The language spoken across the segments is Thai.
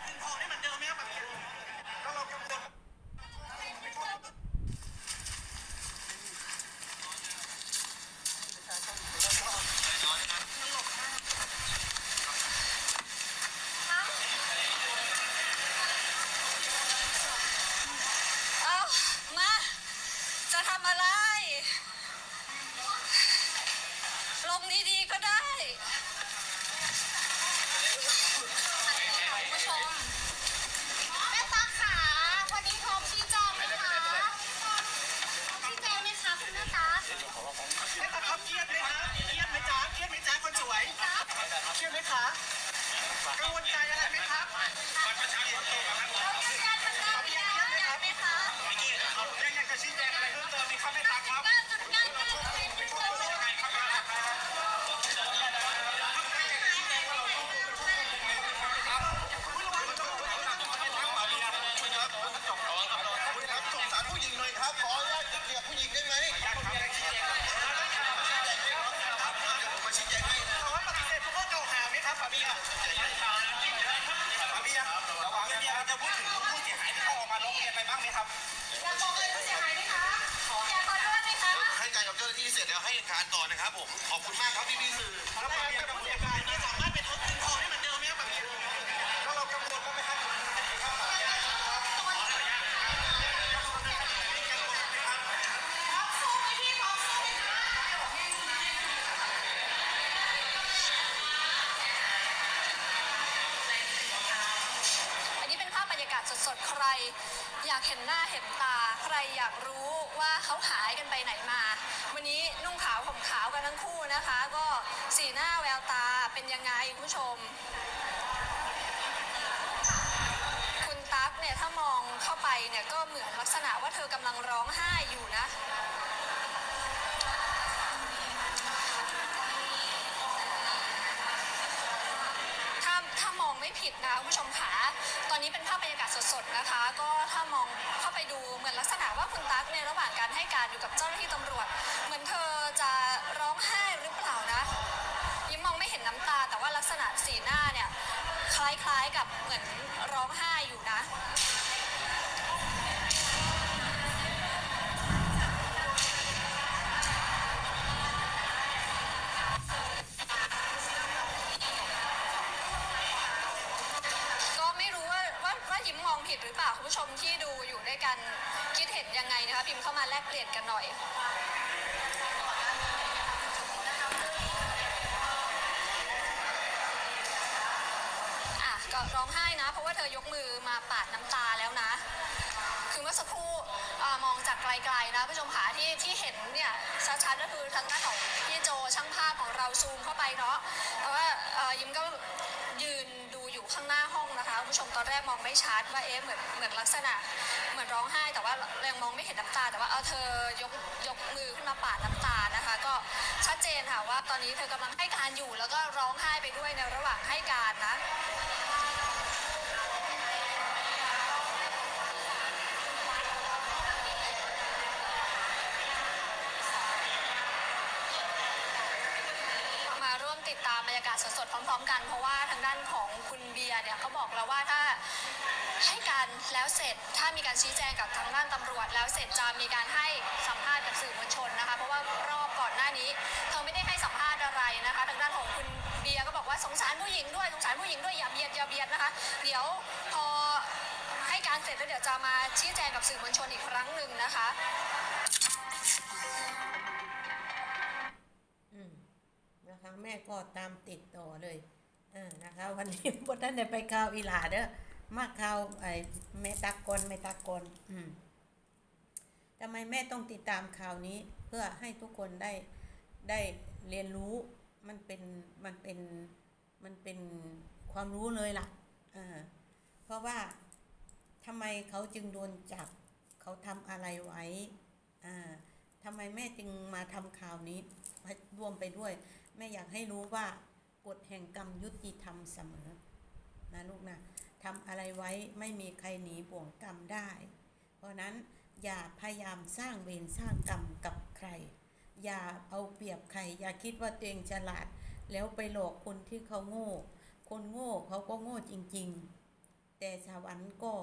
เหมือนเดิมไหมครับแบบนี้แล้วเรากังวลเอามา จะทำอะไร ลงดีๆก็ได้ ผู้ชม แม่ตั๊กขาวันนี้พร้อมชี้แจงไหมคะชี้แจงไหมคะคุณแม่ตาแม่ตาครับเครียดไหมคะเครียดไหมจ๊ะเครียดไหมจ๊ะคนสวยเครียดไหมคะกังวลใจอะไรไหมครับเรายืนยัน เสียหายไหมคะอยากขอโทษไหมคะให้การกับเจ้าหน้าที่เสร็จแล้วให้การต่อนะครับผมขอบคุณมากครับพี่พี่สื่อ ดใคร อยากเห็นหน้าเห็นตา ใครอยากรู้ว่าเขาหายกันไปไหนมา วันนี้นุ่งขาวห่มขาวกันทั้งคู่นะคะ ก็สีหน้าแววตาเป็นยังไงคุณผู้ชม คุณตั๊กเนี่ยถ้ามองเข้าไปเนี่ยก็เหมือนลักษณะว่าเธอกำลังร้องไห้อยู่นะถ้าถ้ามองไม่ผิดนะคุณผู้ชมขาตอนนี้ เป็นภาพบรรยากาศสดๆนะคะ ก็ถ้ามองเข้าไปดูเหมือนลักษณะว่าคุณตั๊กในยระหว่างการให้การอยู่กับเจ้าหน้าที่ตำรวจ เหมือนเธอจะร้องไห้หรือเปล่านะยิ้มมองไม่เห็นน้ำตา แต่ว่าลักษณะสีหน้าเนี่ยคล้ายๆกับเหมือนร้องไห้อยู่นะ มาแลกเปลี่ยนกันหน่อยอะก็ร้องไห้นะ เพราะว่าเธอยกมือมาปาดน้ำตาแล้วนะ คือเมื่อสักครู่มองจากไกลๆนะผู้ชมขาที่ที่เห็นเนี่ยชัดๆก็คือทางด้านของพี่โจช่างภาพของเราซูมเข้าไปเนาะแต่ว่าเอ่อยิ้มก็ยืนดู อยู่ข้างหน้าห้องนะคะคุณผู้ชมตอนแรกมองไม่ชัดว่าเอ๊ะเหมือนเหมือนลักษณะ เหมือนร้องไห้แต่ว่าเรายังมองไม่เห็นน้ำตา แต่ว่าเอาเธอยกยกมือขึ้นมาปาดน้ำตานะคะ ก็ชัดเจนค่ะว่าตอนนี้เธอกำลังให้การอยู่แล้วก็ร้องไห้ไปด้วยในระหว่างให้การนะ ติดตามบรรยากาศสดๆพร้อม ๆ กัน เพราะว่าทางด้านของคุณเบียร์เนี่ยเขาบอกแล้วว่าถ้าให้การแล้วเสร็จถ้ามีการชี้แจงกับทางด้านตำรวจ แล้วเสร็จจะมีการให้สัมภาษณ์กับสื่อมวลชนนะคะ เพราะว่ารอบก่อนหน้านี้เธอไม่ได้ให้สัมภาษณ์อะไรนะคะทางด้านของคุณเบียร์ก็บอกว่าสงสารผู้หญิงด้วยสงสารผู้หญิงด้วยอย่าเบียดอย่าเบียดนะคะ เดี๋ยวพอให้การเสร็จแล้วเดี๋ยวจะมาชี้แจงกับสื่อมวลชนอีกครั้งหนึ่งนะคะ แม่ก็ตามติดต่อเลยเออนะคะ วันนี้บท่านได้ไปข่าวอีหลาเด้อมาข่าวไอ้แม่ตากอนแม่ตากอนอืมทำไมแม่ต้องติดตามข่าวนี้เพื่อให้ทุกคนได้ได้เรียนรู้มันเป็นมันเป็นมันเป็นความรู้เลยล่ะเออเพราะว่าทำไมเขาจึงโดนจับเขาทำอะไรไว้อ่าทำไมแม่จึงมาทำข่าวนี้รวมไปด้วย แม่อยากให้รู้ว่ากฎแห่งกรรมยุติธรรมเสมอนะลูกนะทำอะไรไว้ไม่มีใครหนีบ่วงกรรมได้ เพราะนั้นอย่าพยายามสร้างเวรสร้างกรรมกับใคร อย่าเอาเปรียบใคร อย่าคิดว่าตัวเองฉลาด แล้วไปหลอกคนที่เขาโง่ คนโง่เขาก็โง่จริง ๆ แต่สวรรค์ก็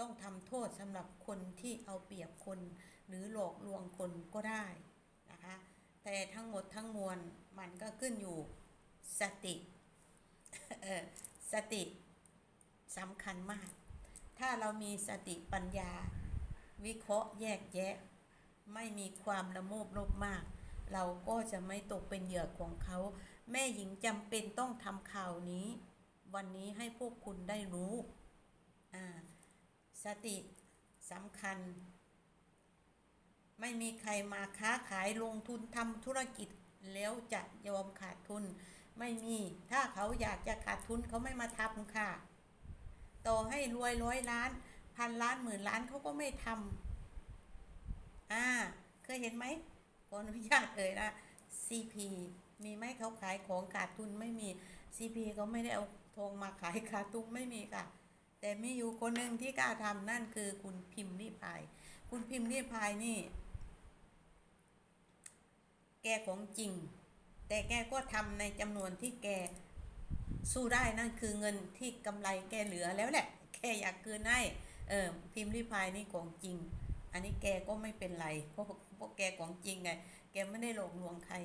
ต้องทำโทษสำหรับคนที่เอาเปรียบคน หรือหลอกลวงคนก็ได้นะคะ แต่ทั้งหมดทั้งมวลมันก็ขึ้นอยู่สติสติสำคัญมาก ถ้าเรามีสติปัญญา วิเคราะห์แยกแยะ ไม่มีความละโมบลภมาก เราก็จะไม่ตกเป็นเหยื่อของเขา แม่หญิงจำเป็นต้องทำข่าวนี้ วันนี้ให้พวกคุณได้รู้อ่าสติสำคัญ ไม่มีใครมาค้าขายลงทุนทำธุรกิจแล้วจะยอมขาดทุน ไม่มีถ้าเขาอยากจะขาดทุนเขาไม่มาทำค่ะ ต่อให้รวยร้อยล้าน พันล้านหมื่นล้านเขาก็ไม่ทำอ่า เคยเห็นไหมขออนุญาตเอ่ยนะ CP มีไหมเขาขายของขาดทุนไม่มี CP เขาไม่ได้เอาทองมาขายขาดทุนไม่มีค่ะ แต่มีอยู่คนหนึ่งที่กล้าทำนั่นคือคุณพิมพ์ริพาย คุณพิมพ์ริพายนี่ แกของจริง แต่แกก็ทำในจำนวนที่แกสู้ได้นั่นคือเงินที่กำไรแกเหลือแล้วแหละ แกอยากคืนให้เออพิมพ์ริพายนี่ของจริง อันนี้แกก็ไม่เป็นไรเพราะเพราะแกของจริงไง แกไม่ได้หลอกลวงใคร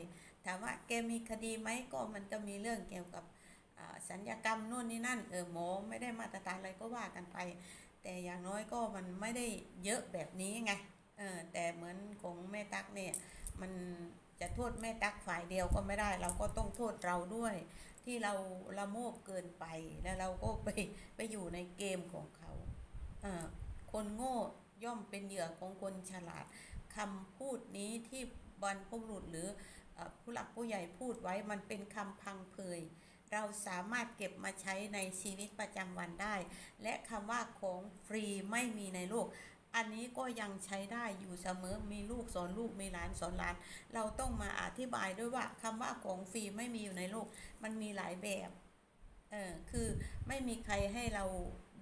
ถามว่าแกมีคดีไหมก็มันก็มีเรื่องเกี่ยวกับอ่าสัญญกรรมนู่นนี่นั่นเออหมอไม่ได้มาตรฐานอะไรก็ว่ากันไป แต่อย่างน้อยก็มันไม่ได้เยอะแบบนี้ไงเออแต่เหมือนของแม่ตั๊กเนี่ยมัน จะโทษแม่ตักฝ่ายเดียวก็ไม่ได้ เราก็ต้องโทษเราด้วย ที่เราละโมบเกินไปแล้วเราก็ไปไปอยู่ในเกมของเขาคนโง่ย่อมเป็นเหยื่อของคนฉลาดคำพูดนี้ที่บรรพบุรุษหรือเอ่อผู้หลักผู้ใหญ่พูดไว้มันเป็นคำพังเพยเราสามารถเก็บมาใช้ในชีวิตประจำวันได้ และคำว่าของฟรีไม่มีในโลก อันนี้ก็ยังใช้ได้อยู่เสมอมีลูกสอนลูกมีหลานสอนหลาน เราต้องมาอธิบายด้วยว่าคำว่าของฟรีไม่มีอยู่ในโลก มันมีหลายแบบเออคือไม่มีใครให้เรา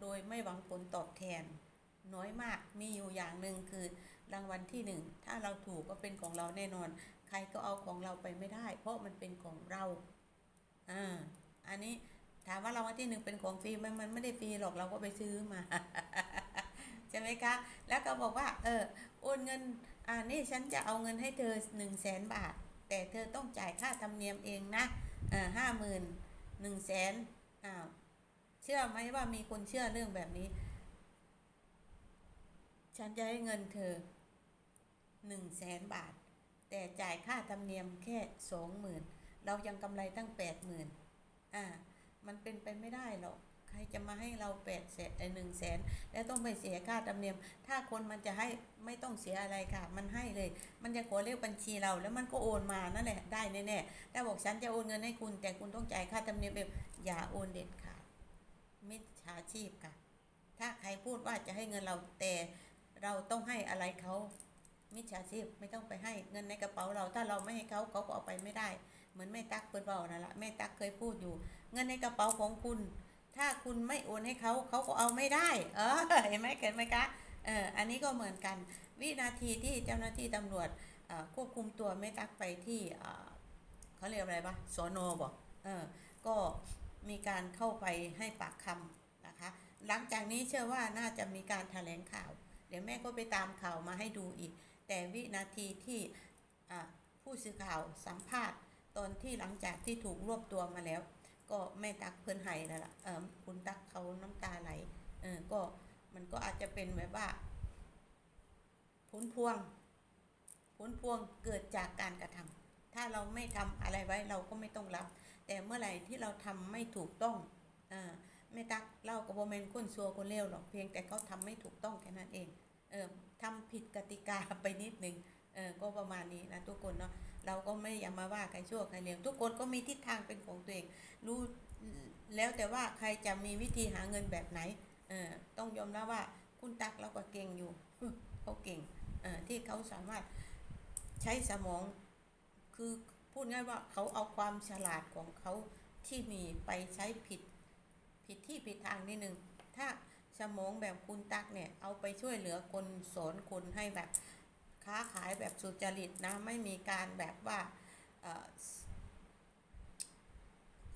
โดยไม่หวังผลตอบแทน น้อยมากมีอยู่อย่างหนึ่งคือรางวัลที่หนึ่งถ้าเราถูกก็เป็นของเราแน่นอน ใครก็เอาของเราไปไม่ได้ เพราะมันเป็นของเราอ่าอันนี้ถามว่ารางวัลที่หนึ่งเป็นของฟรีไหมมันไม่ได้ฟรีหรอกเราก็ไปซื้อมา ช่ไหมคะ แล้วก็บอกว่าเออโอนเงินอ่านี่ฉันจะเอาเงินให้เธอหนึ่งแสนบาท แต่เธอต้องจ่ายค่าธรรมเนียมเองนะอ่าห้าหมื่นหนึ่งแสนอ้าวเชื่อไหมว่ามีคนเชื่อเรื่องแบบนี้ ฉันจะให้เงินเธอหนึ่งแสนบาท แต่จ่ายค่าธรรมเนียมแค่สองหมื่นเรายังกำไรตั้งแปดหมื่นอ่ามันเป็นไปไม่ได้หรอก ใครจะมาให้เราแปดแสนหนึ่งแสนแล้วต้องไปเสียค่าธรรมเนียม ถ้าคนมันจะให้ไม่ต้องเสียอะไรค่ะ มันให้เลย มันจะขอเลขบัญชีเรา แล้วมันก็โอนมานั่นแหละได้แน่ๆถ้บอกฉันจะโอนเงินให้คุณ แต่คุณต้องจ่ายค่าธรรมเนียมเองอย่าโอนเด็ดขาดมิจฉาชีพค่ะ ถ้าใครพูดว่าจะให้เงินเราแต่เราต้องให้อะไรเขามิจฉาชีพไม่ต้องไปให้เงินในกระเป๋าเรา ถ้าเราไม่ให้เขาเขาก็เอาไปไม่ได้ เหมือนแม่ตั๊กเปิดเบานั่นแหละแม่ตั๊กเคยพูดอยู่ เงินในกระเป๋าของคุณ ถ้าคุณไม่โอนให้เขาเขาก็เอาไม่ได้ เออเห็นไหมเห็นไหมคะเอออันนี้ก็เหมือนกัน วินาทีที่เจ้าหน้าที่ตำรวจควบคุมตัวแม่ตักไปที่เขาเรียกอะไรปะสอนอบอกเออก็มีการเข้าไปให้ปากคำนะคะ หลังจากนี้เชื่อว่าน่าจะมีการแถลงข่าว เดี๋ยวแม่ก็ไปตามข่าวมาให้ดูอีก แต่วินาทีที่ผู้สื่อข่าวสัมภาษณ์ตอนที่หลังจากที่ถูกรวบตัวมาแล้ว ก็แม่ตักเพิ่นไห้นั่นแหละเออคุณตักเขาน้ำตาไหลเออก็มันก็อาจจะเป็นแบบว่าผลพวงผลพวงเกิดจากการกระทำถ้าเราไม่ทำอะไรไว้เราก็ไม่ต้องรับ แต่เมื่อไหร่ที่เราทำไม่ถูกต้องอ่าแม่ตักเล่ากับโบแมนคนซัวคนเลวหรอกเพียงแต่เขาทำไม่ถูกต้องแค่นั้นเองเออทำผิดกติกาไปนิดนึงเออก็ประมาณนี้นะทุกคนเนาะ เราก็ไม่อยากมาว่าใครชั่วใครเลวทุกคนก็มีทิศทางเป็นของตัวเองรู้แล้วแต่ว่าใครจะมีวิธีหาเงินแบบไหนเออต้องยอมรับว่าคุณตักเราก็เก่งอยู่เขาเก่งเออที่เขาสามารถใช้สมองคือพูดง่ายว่าเขาเอาความฉลาดของเขาที่มีไปใช้ผิดผิดที่ผิดทางนิดนึงถ้าสมองแบบคุณตักเนี่ยเอาไปช่วยเหลือคนสอนคนให้แบบ ค้าขายแบบสุจริตนะไม่มีการแบบว่า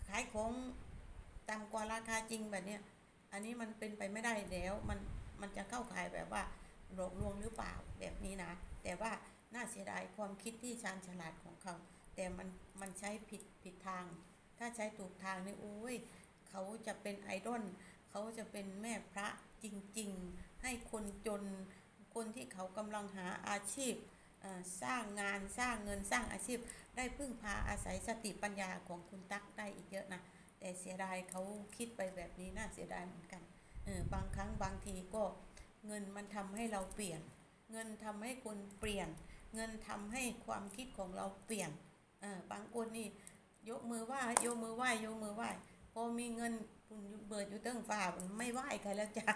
ขายของต่ำกว่าราคาจริงแบบเนี้ยอันนี้มันเป็นไปไม่ได้แล้วมันมันจะเข้าขายแบบว่าหลอกลวงหรือเปล่าแบบนี้นะ แต่ว่าน่าเสียดายความคิดที่ชาญฉลาดของเขา แต่มันมันใช้ผิดผิดทาง ถ้าใช้ถูกทางนี่โอ้ยเขาจะเป็นไอดอลเขาจะเป็นแม่พระจริง ๆ ให้คนจน คนที่เขากำลังหาอาชีพสร้างงานสร้างเงินสร้างอาชีพ ได้พึ่งพาอาศัยสติปัญญาของคุณตั๊กได้อีกเยอะนะ แต่เสียดายเขาคิดไปแบบนี้น่าเสียดายเหมือนกันเออบางครั้งบางทีก็เงินมันทำให้เราเปลี่ยน เงินทำให้คนเปลี่ยน เงินทำให้ความคิดของเราเปลี่ยนเออบางคนนี่ยกมือไหว้ยกมือไหว้ยกมือไหว้พอมีเงินคุณเบิดอยู่เตั้งฝ่าไม่ไหว้ใครแล้วจ้ะ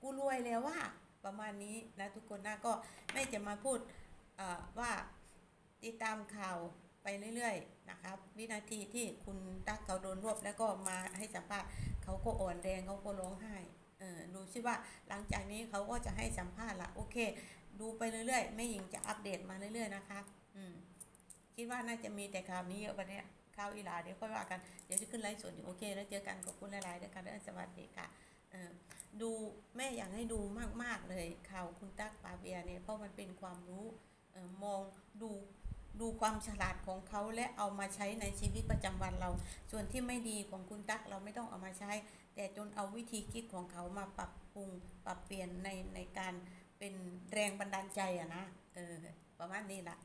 กูรวยแล้วว่า ประมาณนี้นะทุกคนนะก็ไม่จะมาพูดว่าติดตามข่าวไปเรื่อยๆนะครับ วินาทีที่คุณตั๊กเขาโดนรวบแล้วก็มาให้สัมภาษณ์เขาก็อ่อนแรงเขาก็ร้องไห้เออดูซิว่าหลังจากนี้เขาก็จะให้สัมภาษณ์ละโอเค ดูไปเรื่อยๆแม่หญิงจะอัปเดตมาเรื่อยๆนะครับอืมคิดว่าน่าจะมีแต่ข่าวนี้เยอะวันนี้ข่าวอีหลาเดี๋ยวค่อยว่ากันเดี๋ยวจะขึ้นไลฟ์สดอยู่โอเค แล้วเจอกันขอบคุณหลายๆด้วยกันเด้อสวัสดีค่ะเออ ดูแม่อยากให้ดูมาก ๆ เลยข่าวคุณตั๊กปาเบียเนี่ยเพราะมันเป็นความรู้อมองดูดูความฉลาดของเขาและเอามาใช้ในชีวิตประจำวันเรา ส่วนที่ไม่ดีของคุณตั๊กเราไม่ต้องเอามาใช้ แต่จนเอาวิธีคิดของเขามาปรับปรุงปรับเปลี่ยนในในการเป็นแรงบันดาลใจอะนะเออประมาณนี้ละ